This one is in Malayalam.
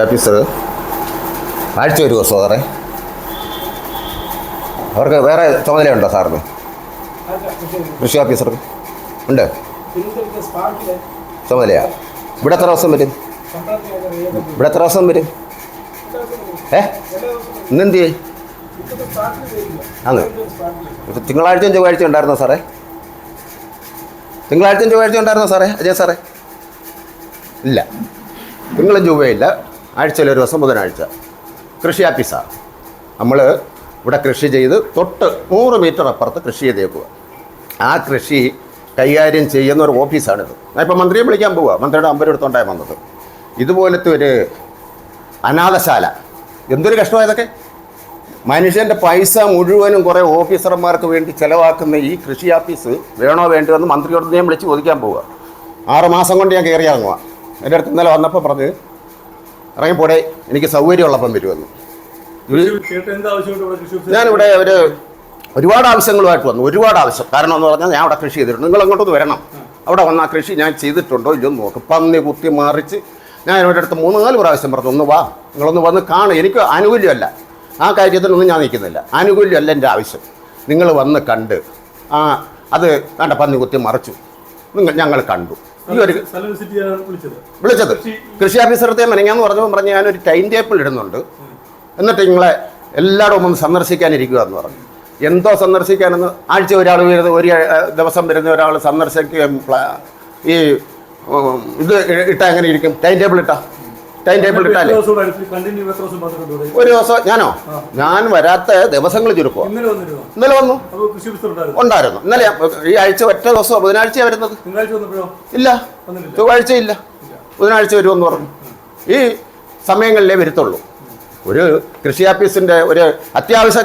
ഓഫീസർ ആഴ്ച വരുമോ സാറെ? അവർക്ക് വേറെ ചുമതലയുണ്ടോ സാറിന്? കൃഷി ഓഫീസർക്ക് ഉണ്ട്. ചുമതലയാ? ഇവിടെ എത്ര ദിവസം വരും? ഇവിടെ എത്ര ദിവസം വരും? ഏ? ഇന്നെന്ത് ചെയ്യും? അങ്ങ് തിങ്കളാഴ്ചയും ചൊവ്വാഴ്ച ഉണ്ടായിരുന്നോ സാറേ? തിങ്കളാഴ്ചയും ചൊവ്വാഴ്ച ഉണ്ടായിരുന്നോ സാറേ? അജയ സാറേ? ഇല്ല. തിങ്കളും ചൊവ്വയില്ല ആഴ്ചയിൽ ഒരു ദിവസം ബുധനാഴ്ച. കൃഷി ആഫീസാണ് നമ്മൾ ഇവിടെ കൃഷി ചെയ്ത് തൊട്ട് നൂറ് മീറ്റർ അപ്പുറത്ത് കൃഷി ചെയ്തേക്കുക ആ കൃഷി കൈകാര്യം ചെയ്യുന്ന ഒരു ഓഫീസാണിത്. ഞാൻ ഇപ്പോൾ മന്ത്രിയെ വിളിക്കാൻ പോവുക മന്ത്രിയുടെ അമ്പരെടുത്തോണ്ടായി വന്നത്. ഇതുപോലത്തെ ഒരു അനാഥശാല. എന്തൊരു കഷ്ടമാണ് ഇതൊക്കെ? മനുഷ്യന്റെ പൈസ മുഴുവനും കുറേ ഓഫീസർമാർക്ക് വേണ്ടി ചിലവാക്കുന്ന ഈ കൃഷി ഓഫീസ് വേണോ വേണ്ടോ എന്ന് മന്ത്രിയോട് ഞാൻ വിളിച്ച് ചോദിക്കാൻ പോവുക ആറ് മാസം കൊണ്ട് ഞാൻ കയറി ഇറങ്ങുക എന്റെ അടുത്ത് ഇന്നലെ വന്നപ്പോൾ പറഞ്ഞ് ഇറങ്ങിപ്പോടെ എനിക്ക് സൗകര്യമുള്ളപ്പം വരുമെന്ന്? ഞാനിവിടെ ഒരു ഒരുപാട് ആവശ്യങ്ങളുമായിട്ട് വന്നു. ഒരുപാട് ആവശ്യം. കാരണം എന്ന് പറഞ്ഞാൽ ഞാൻ അവിടെ കൃഷി ചെയ്തിട്ടുണ്ട്. നിങ്ങൾ അങ്ങോട്ട് വരണം. അവിടെ വന്ന കൃഷി ഞാൻ ചെയ്തിട്ടുണ്ടോ ഇല്ലയോ നോക്ക്. പന്നി കുത്തി മാറിച്ച് ഞാൻ ഇവിടെ അടുത്ത് മൂന്ന് നാല് പ്രാവശ്യം പറഞ്ഞു ഒന്ന് വാ നിങ്ങളൊന്ന് വന്ന് കാണും. എനിക്ക് ആനുകൂല്യമല്ല. ആ കാര്യത്തിനൊന്നും ഞാൻ നിൽക്കുന്നില്ല. ആനുകൂല്യമല്ല എന്റെ ആവശ്യം. നിങ്ങൾ വന്ന് കണ്ട് ആ അത് വേണ്ട പന്നി കുത്തി മറിച്ചു. നിങ്ങൾ ഞങ്ങൾ കണ്ടു. ഈ ഒരു വിളിച്ചത്. കൃഷി ഓഫീസറത്തെ മെനങ്ങാന്ന് പറഞ്ഞപ്പോൾ പറഞ്ഞ് ഞാനൊരു ടൈം ടേബിൾ ഇടുന്നുണ്ട്. എന്നിട്ട് നിങ്ങളെ എല്ലായിടവും ഒന്ന് സന്ദർശിക്കാനിരിക്കുക എന്ന് പറഞ്ഞു. എന്തോ സന്ദർശിക്കാനെന്ന് ആഴ്ച ഒരാൾ വരുന്ന ഒരു ദിവസം വരുന്ന ഒരാൾ സന്ദർശിക്കുകയും ഈ ഇത് ഇട്ടാൽ എങ്ങനെ ഇരിക്കും? ടൈം ടേബിൾ ഇട്ടാ. ടൈം ടേബിൾ ഇട്ടാലേ? ഒരു ദിവസം ഞാനോ? ഞാൻ വരാത്ത ദിവസങ്ങൾ ചുരുക്കുക ഇന്നലെ വന്നു. ഉണ്ടായിരുന്നു. ഇന്നലെ ഈ ആഴ്ച ഒറ്റ ദിവസം ബുധനാഴ്ചയാണ് വരുന്നത്. ഇല്ല. ചൊവ്വാഴ്ച ഇല്ല. ബുധനാഴ്ച വരുമെന്ന് പറഞ്ഞു. ഈ സമയങ്ങളിലേ വരുത്തുള്ളൂ. ഒരു കൃഷി ഓഫീസിന്റെ ഒരു അത്യാവശ്യ